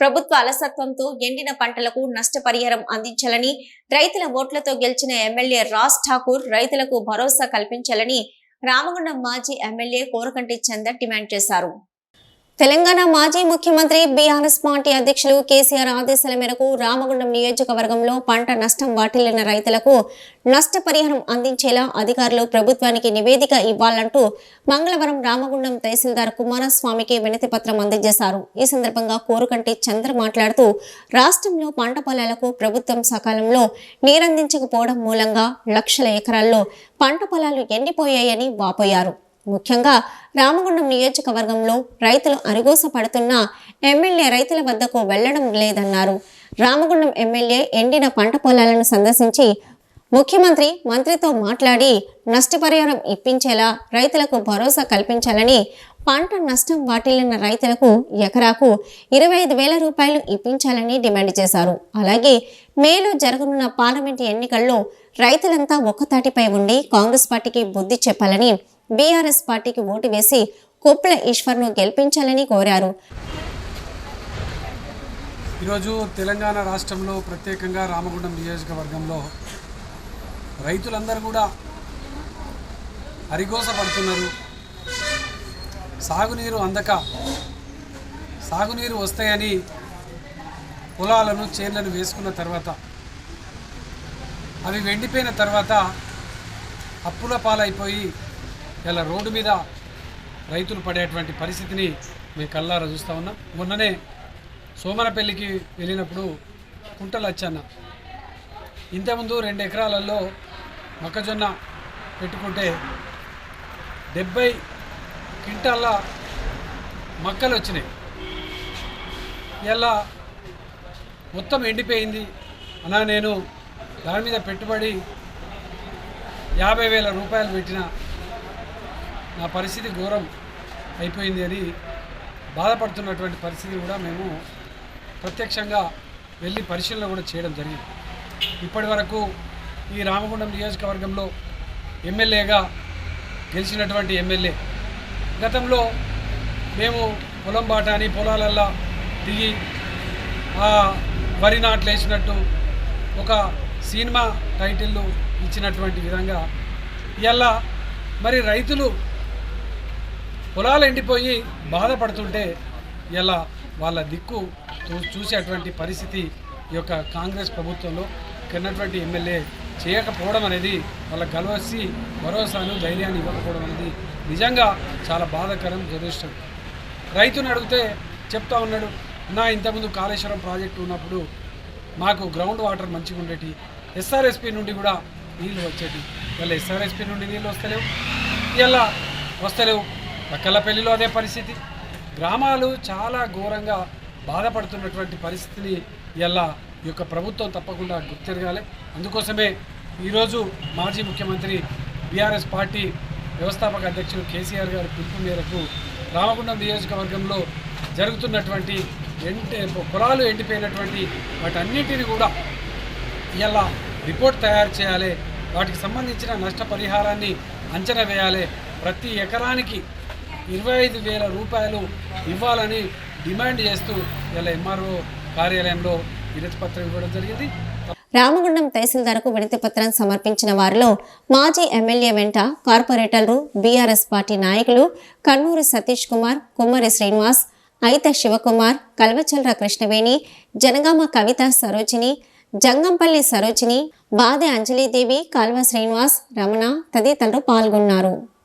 ప్రభుత్వ అలసత్వంతో ఎండిన పంటలకు నష్టపరిహారం అందించాలని రైతుల ఓట్లతో గెలిచిన ఎమ్మెల్యే రాజ్ ఠాకూర్ రైతులకు భరోసా కల్పించాలని రామగుండం మాజీ ఎమ్మెల్యే కోరకంటి చందర్ డిమాండ్ చేశారు. తెలంగాణ మాజీ ముఖ్యమంత్రి బీఆర్ఎస్ పార్టీ అధ్యక్షులు కేసీఆర్ ఆదేశాల మేరకు రామగుండం నియోజకవర్గంలో పంట నష్టం వాటిల్లిన రైతులకు నష్టపరిహారం అందించేలా అధికారులు ప్రభుత్వానికి నివేదిక ఇవ్వాలంటూ మంగళవారం రామగుండం తహసీల్దార్ కుమారస్వామికి వినతి పత్రం అందజేశారు. ఈ సందర్భంగా కోరుకంటి చంద్ర మాట్లాడుతూ రాష్ట్రంలో పంట పొలాలకు ప్రభుత్వం సకాలంలో నీరందించకపోవడం మూలంగా లక్షల ఎకరాల్లో పంట పొలాలు ఎండిపోయాయని వాపోయారు. ముఖ్యంగా రామగుండం నియోజకవర్గంలో రైతులు అరుగోస పడుతున్న ఎమ్మెల్యే రైతుల వద్దకు వెళ్ళడం లేదన్నారు. రామగుండం ఎమ్మెల్యే ఎండిన పంట పొలాలను సందర్శించి ముఖ్యమంత్రి మంత్రితో మాట్లాడి నష్టపరిహారం ఇప్పించేలా రైతులకు భరోసా కల్పించాలని పంట నష్టం వాటిల్లిన రైతులకు ఎకరాకు ఇరవై ఐదు వేల రూపాయలు ఇప్పించాలని డిమాండ్ చేశారు. అలాగే మేలో జరగనున్న పార్లమెంటు ఎన్నికల్లో రైతులంతా ఒక్కతాటిపై ఉండి కాంగ్రెస్ పార్టీకి బుద్ధి చెప్పాలని బీఆర్ఎస్ పార్టీకి ఓటు వేసి కొప్పుల ఈశ్వర్ను గెలిపించాలని కోరారు. ఈరోజు తెలంగాణ రాష్ట్రంలో ప్రత్యేకంగా రామగుండం నియోజకవర్గంలో రైతులందరూ కూడా అరిగోసపడుతున్నారు సాగునీరు అందక సాగునీరు వస్తాయని పొలాలను చేన్లను వేసుకున్న తర్వాత అవి వెండిపోయిన తర్వాత అప్పుల పాలైపోయి ఇలా రోడ్డు మీద రైతులు పడేటువంటి పరిస్థితిని మేము కల్లారా చూస్తూ ఉన్నాం. మొన్ననే సోమనపల్లికి వెళ్ళినప్పుడు కుంటలు వచ్చాన్న ఇంతకుముందు రెండు ఎకరాలలో మొక్కజొన్న పెట్టుకుంటే డెబ్బై క్వింటాల మక్కలు వచ్చినాయి. ఇలా మొత్తం ఎండిపోయింది. అలా నేను దాని మీద పెట్టుబడి యాభై వేల రూపాయలు పెట్టిన నా పరిస్థితి ఘోరం అయిపోయింది అని బాధపడుతున్నటువంటి పరిస్థితి కూడా మేము ప్రత్యక్షంగా వెళ్ళి పరిశీలన కూడా చేయడం జరిగింది. ఇప్పటి వరకు ఈ రామగుండం నియోజకవర్గంలో ఎమ్మెల్యేగా గెలిచినటువంటి ఎమ్మెల్యే. గతంలో మేము పొలం బాట అని పొలాలల్లా దిగి వరి నాట్లు వేసినట్టు ఒక సినిమా టైటిల్లు ఇచ్చినటువంటి విధంగా ఇలా మరి రైతులు పొలాలు ఎండిపోయి బాధపడుతుంటే ఇలా వాళ్ళ దిక్కు చూ- చూసేటువంటి పరిస్థితి ఈ యొక్క కాంగ్రెస్ ప్రభుత్వంలో. కన్నటువంటి ఎమ్మెల్యే చేయకపోవడం అనేది వాళ్ళ గలవసి భరోసాను ధైర్యాన్ని ఇవ్వకపోవడం అనేది నిజంగా చాలా బాధాకరం దురదృష్టం. రైతును అడిగితే చెప్తా ఉన్నాడు నా ఇంతకుముందు కాళేశ్వరం ప్రాజెక్టు ఉన్నప్పుడు మాకు గ్రౌండ్ వాటర్ మంచిగా ఉండేటి. ఎస్ఆర్ఎస్పి నుండి కూడా నీళ్ళు వచ్చేటి. ఇలా ఎస్ఆర్ఎస్పి నుండి నీళ్ళు వస్తలేవు. ఇలా వస్తలేవు. పక్కలపల్లిలో అదే పరిస్థితి. గ్రామాలు చాలా ఘోరంగా బాధపడుతున్నటువంటి పరిస్థితిని ఇలా ఈ యొక్క ప్రభుత్వం తప్పకుండా గుర్తిరగాలి. అందుకోసమే ఈరోజు మాజీ ముఖ్యమంత్రి బీఆర్ఎస్ పార్టీ వ్యవస్థాపక అధ్యక్షుడు కేసీఆర్ గారి పిలుపు మేరకు రామగుండం నియోజకవర్గంలో జరుగుతున్నటువంటి ఎండి పొలాలు ఎండిపోయినటువంటి వాటన్నిటిని కూడా ఇలా రిపోర్ట్ తయారు చేయాలి వాటికి సంబంధించిన నష్టపరిహారాన్ని అంచనా వేయాలి ప్రతి ఎకరానికి ఇరవై ఐదు వేల రూపాయలు ఇవ్వాలని డిమాండ్ చేస్తూ ఇలా ఎంఆర్ఓ కార్యాలయంలో వినతి పత్రం ఇవ్వడం జరిగింది. రామగుండం తహసీల్దార్కు వినతి పత్రం సమర్పించిన వారిలో మాజీ ఎమ్మెల్యే వెంట కార్పొరేటర్లు బీఆర్ఎస్ పార్టీ నాయకులు కన్నూరు సతీష్ కుమార్ కుమ్మరి శ్రీనివాస్ అయిత శివకుమార్ కల్వచల్ర కృష్ణవేణి జనగామ కవిత సరోజిని జంగంపల్లి సరోజిని బాదె అంజలీదేవి కాల్వ శ్రీనివాస్ రమణ తదితరులు పాల్గొన్నారు.